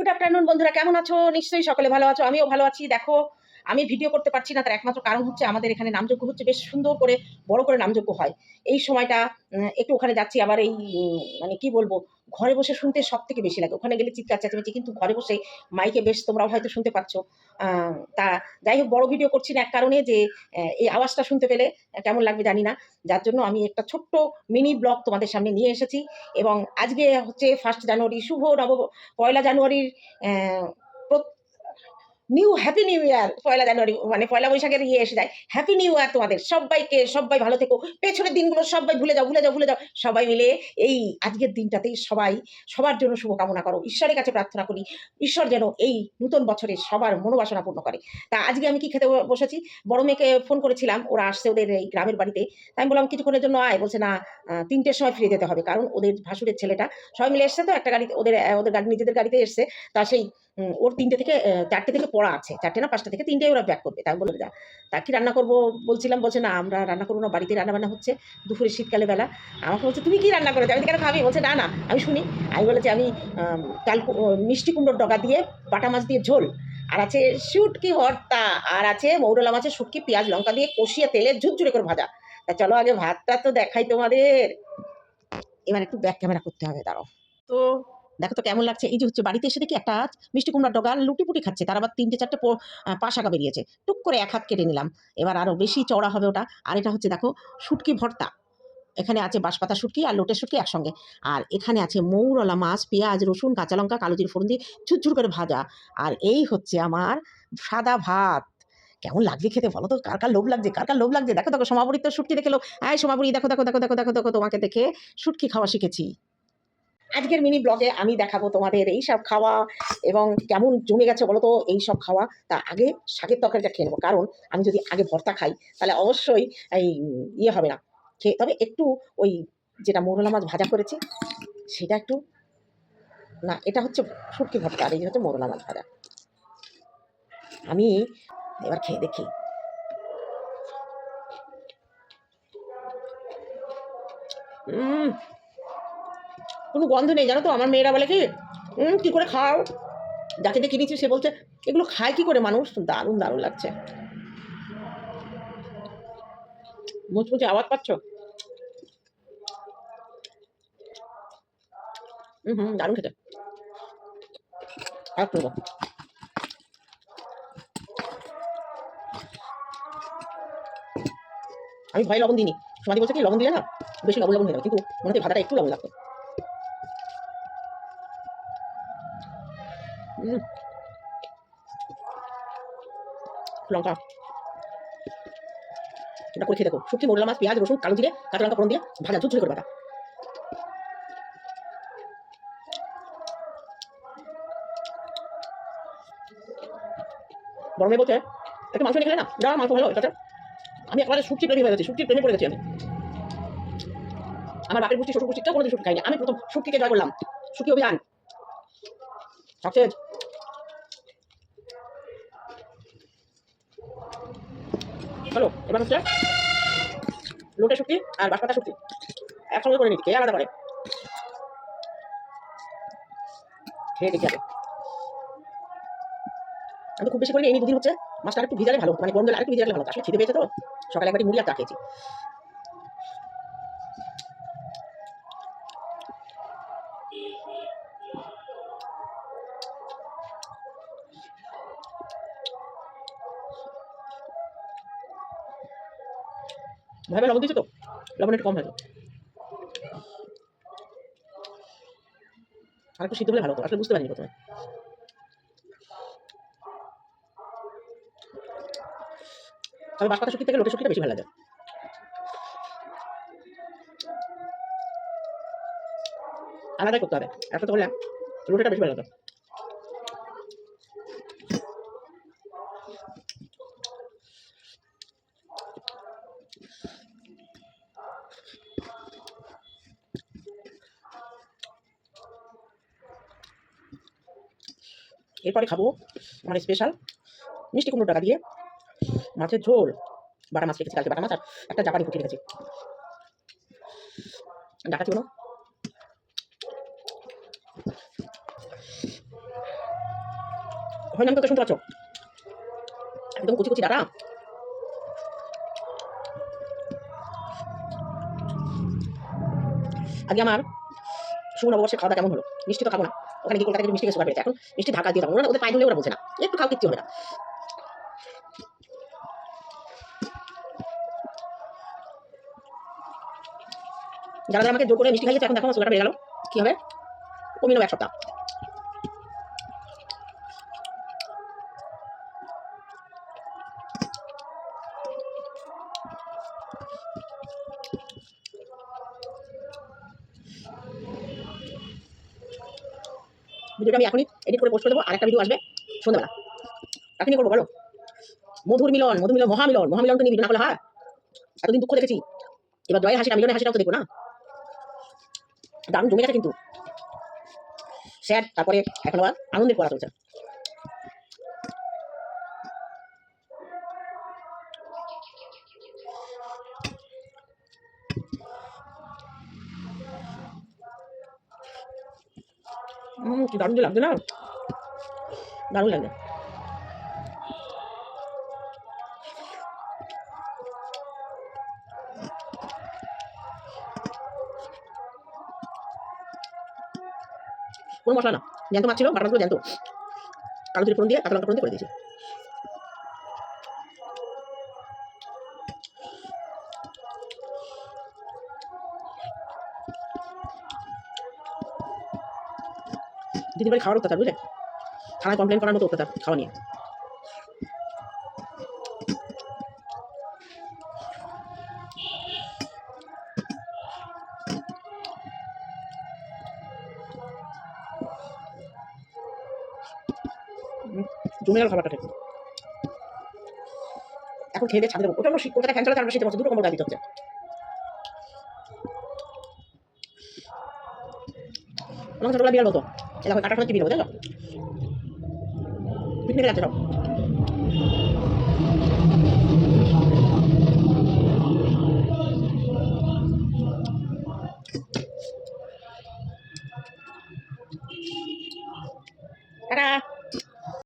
Good afternoon বন্ধুরা। কেমন আছো? নিশ্চয়ই সকলে ভালো আছো। আমিও ভালো আছি। দেখো আমি ভিডিও করতে পারছি না, তার একমাত্র কারণ হচ্ছে আমাদের এখানে নামযজ্ঞ হচ্ছে, বেশ সুন্দর করে, বড় করে নামযজ্ঞ হয়। এই সময়টা একটু ওখানে যাচ্ছি, আবার এই মানে কি বলব, ঘরে বসে শুনতে সব থেকে বেশি লাগে। ওখানে গেলে চিৎকার চেঁচামেচি, কিন্তু ঘরে বসে মাইকে বেশ তোমরাও হয়তো শুনতে পাচ্ছ। তা যাই হোক, বড় ভিডিও করছি না এক কারণে যে এই আওয়াজটা শুনতে পেলে কেমন লাগবে জানি না। যার জন্য আমি একটা ছোট্ট মিনি ব্লগ তোমাদের সামনে নিয়ে এসেছি। এবং আজকে হচ্ছে ফার্স্ট জানুয়ারি, শুভ নব, পয়লা জানুয়ারির নিউ হ্যাপি নিউ ইয়ার পয়লা জানুয়ারি মানে পয়লা বৈশাখের ইয়ে এসে যায়। হ্যাপি নিউ ইয়ার তোমাদের। সবাইকে, সবাই ভালো থেকো। পেছনের দিনগুলো সবাই ভুলে যাও ভুলে যাও ভুলে যাও। সবাই মিলে এই আজকের দিনটাতেই সবাই, সবার জন্য শুভকামনা করো। ঈশ্বরের কাছে প্রার্থনা করি। ঈশ্বর যেন এই নূতন বছরে সবার মনোবাসনা পূর্ণ করে। তা আজকে আমি কি খেতে বসেছি? বড় মেয়েকে ফোন করেছিলাম। ওরা আসছে ওদের এই গ্রামের বাড়িতে। তাই আমি বললাম, কিছুক্ষণের জন্য আয়। বলছে, না তিনটের সময় ফিরে যেতে হবে। কারণ ওদের ভাসুরের ছেলেটা। সবাই মিলে এসছে তো, একটা গাড়িতে, ওদের ওদের গাড়ি নিজেদের গাড়িতে এসছে। তা সেই ওর তিনটে থেকে চারটে থেকে পড়া আছে। চারটে না পাঁচটা থেকে তিনটে ওরা ব্যাক করবে তাই বলে যা। তা কি রান্না করব বলছিলাম, বলছে না, আমরা রান্না করব না, বাড়িতে রান্না বান্না হচ্ছে দুপুরে শীতকালে বেলা। আমাকে বলছে, তুমি কি রান্না করেছ? আমি কেন খাবি? বলছে, না না, আমি শুনি। আমি বলেছি, আমি কাল মিষ্টি কুমড়োর ডগা দিয়ে বাটা মাছ দিয়ে ঝোল, আর আছে শুটকি ভর্তা, আর আছে মৌরলা মাছের শুটকি, পেঁয়াজ লঙ্কা দিয়ে কষিয়ে তেলে ঝুরঝুরে করে ভাজা। তা চলো, আগে ভাতটা তো দেখাই তোমাদের। এবার একটু ব্যাক ক্যামেরা করতে হবে, দাঁড়াও। তো দেখো তো কেমন লাগছে? এই যে হচ্ছে বাড়িতে এসে দেখি একটা মিষ্টি কুমড়ার ডগা লুটি পুটি খাচ্ছে, তার আবার তিনটে চারটে পো- শাখা বেরিয়েছে। টুক করে এক হাত কেটে নিলাম। এবার আরও বেশি চড়া হবে ওটা। আর এটা হচ্ছে দেখো শুটকি ভর্তা। এখানে আছে বাঁশপাতা শুটকি আর লোটের শুটকি একসঙ্গে। আর এখানে আছে মৌরলা মাছ, পেঁয়াজ, রসুন, কাঁচা লঙ্কা কালো জিরে ফোড়ন দিয়ে ঝুরঝুর করে ভাজা। আর এই হচ্ছে আমার সাদা ভাত। কেমন লাগছে খেতে বলো তো? কার কার লোভ লাগছে? কার কার লোভ লাগছে? দেখো দেখো সমাবরিত শুটকি দেখে লোক এই সমাবরি দেখো দেখো দেখো দেখো দেখো দেখো, তোমাকে দেখে শুটকি খাওয়া শিখেছি। আজকের মিনি ব্লগে আমি দেখাবো তোমাদের এই সব খাওয়া এবং কেমন জমে গেছে বলো তো এই সব খাওয়া। তা আগে শাকের তরকারিটা খেয়ে নেব। কারণ আমি যদি আগে ভর্তা খাই তাহলে অবশ্যই এই ইয়ে হবে না। খেয়ে তবে একটু ওই যেটা মোরলা মাছ ভাজা করেছি সেটা একটু না এটা হচ্ছে শুটকি ভর্তা আর এই হচ্ছে মোরলা মাছ ভাজা। আমি এবার খেয়ে দেখি। উম, কোনো গন্ধ নেই, জানো তো? আমার মেয়েরা বলে কি কি করে খাও? যাকে দিয়ে কিনেছি সে বলছে, এগুলো খায় কি করে মানুষ? দারুণ দারুণ লাগছে। মুচমুচে আওয়াজ পাচ্ছ? হুম হুম, দারুণ খেতে। করব? আমি ভয় লবণ দিইনি। সমাধি বলছে কি, লবণ দিলে না, বেশি লবণ লবণ যাবে। কিন্তু মনে হচ্ছে ভাতাটা একটু লবণ লাগতো লঙ্কা। এটা করে খেয়ে দেখো। মোরলা মাছ, পেঁয়াজ, রসুন, কালো জিরে, কাঁচা লঙ্কা, ফোড়ন দিয়ে ভাজা বলছে একটু মাংস নিয়ে না? যা, মাংস ভালো আমি একবারে শুটকি প্রেমী হয়ে গেছি, শুটকির প্রেমে পড়ে গেছি আমি। আমার বাপের পুষ্টি, শ্বশুর পুষ্টিটাও কোনোদিন শুটকি খাইনি আমি প্রথম শুটকিকে জয় করলাম। শুটকি অভিযান। সাকসেস। চলো এবার হচ্ছে লোটে শুটকি আর বাঁশপাতা শুটকি। একসঙ্গে করে নিচ্ছি আলাদা করে? খেয়ে দেখি আমি খুব বেশি করি এই দুদিন হচ্ছে মাছটা একটু ভিজালে ভালো মানে গরম জল আরেকটু ভিজালে ভালো আসলে খিদে পেয়েছে তো, সকালে একবার মুড়ি আর চা খেয়েছি। ভাবে লবণ দিয়েছে তো? লবণ একটু কম হয়েছে আর একটু সিদ্ধ হলে ভালো হতো, আসলে বুঝতে পারিনি প্রথমে। তবে বাঁশপাতা শুটকি থেকে লোটের শুটকিটা বেশি ভালো লাগে। আলাদাই করতে হবে একসাথে করলে রুটিটা বেশি ভালো লাগে এরপরে খাব আমার স্পেশাল মিষ্টি কুমড়ো টাকা দিয়ে মাছের ঝোল। বাটা মাছ রেখেছি, কালকে বাটা মাছ আর একটা জাপানি পুঁটি রেখেছি। ডাকা ছিল হয় না তো শুনতে পাচ্ছ? একদম কুচি কুচি ডাটা। আগে আমার শুভ নববর্ষের খাওয়া কেমন হলো? মিষ্টি তো খাব না। ওখানে গিয়ে কলকাতা সুগার পেয়েছে এখন মিষ্টি ঢাকা দিয়ে ওরা ওদের পায়ে ধরলে ওরা বোঝে না। একটু খাও, কিচ্ছু হবে না। যারা আমাকে জোর করে মিষ্টি খাইয়েছে, এখন দেখো আমার সুগারটা বেড়ে গেল। কি হবে? কমিয়ে এক সপ্তাহ। ভিডিওটা আমি এখনই এডিট করে পোস্ট করে দেবো, আরেকটা ভিডিও আসবে সন্ধ্যাবেলা। তাকে নিয়ে করব বলো? মধুর মিলন মধুর মিলন, মহামিলন মহামিলনকে নিয়ে ভিডিও না করলে হয়। এতদিন দুঃখ দেখেছি। এবার জয়ের হাসিটা, মিলনের হাসিটাও তো দেখব না। দারুণ জমে গেছে কিন্তু। স্যার তারপরে এখন আবার আনন্দের পড়া চলছে। কি দারুণ যে লাগছে না দারুণ লাগছে কোনো মশলা না জ্যান্ত মাছ ছিল বাটা মাছগুলো জ্যান্ত কালো জিরে ফোড়ন দিয়ে কাঁচা লঙ্কা ফোড়ন দিয়ে করে দিয়েছি দিদির বাড়ি খাওয়ার অত্যাচার, বুঝলে? থানায় কমপ্লেন করার মতো অত্যাচার, খাওয়া নিয়ে। গেল খাবারটা ঠিক এখন খেয়ে দিয়ে ছাদে দেবো ওটা দুটো কম্বল দিতে হচ্ছে। মতো এরকম কাটার সময় নেব তাই তো যাচ্ছে সব